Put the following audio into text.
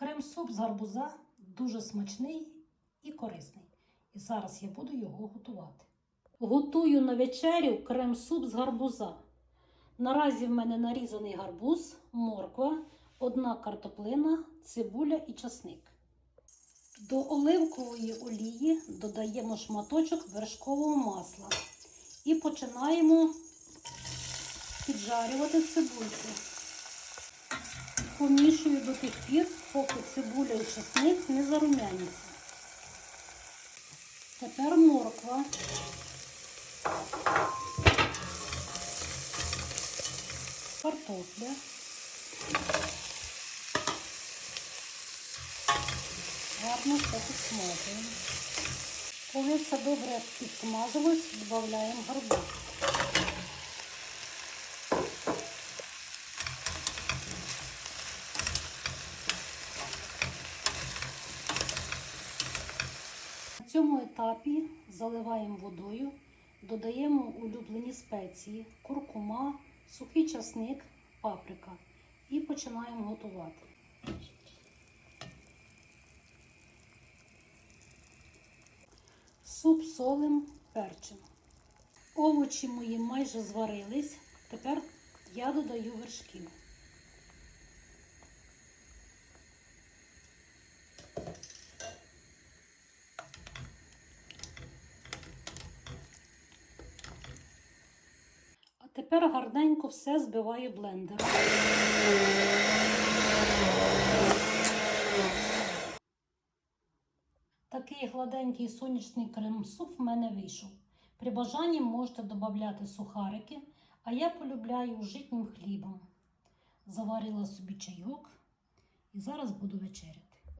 Крем-суп з гарбуза дуже смачний і корисний. І зараз я буду його готувати. Готую на вечерю крем-суп з гарбуза. Наразі в мене нарізаний гарбуз, морква, одна картоплина, цибуля і часник. До оливкової олії додаємо шматочок вершкового масла і починаємо піджарювати цибульку. Помішую до тих пір, поки цибуля і часник не зарумяняться. Тепер морква. Картопля. Гарно все підсмажуємо. Коли все добре підсмажилось, додаємо гарбуз. Цьому етапі заливаємо водою, додаємо улюблені спеції, куркума, сухий часник, паприка і починаємо готувати. Суп солим, перчим. Овочі мої майже зварились. Тепер я додаю вершків. Тепер гарненько все збиваю блендером. Такий гладенький сонячний крем-суп в мене вийшов. При бажанні можете додати сухарики, а я полюбляю житнім хлібом. Заварила собі чайок і зараз буду вечеряти.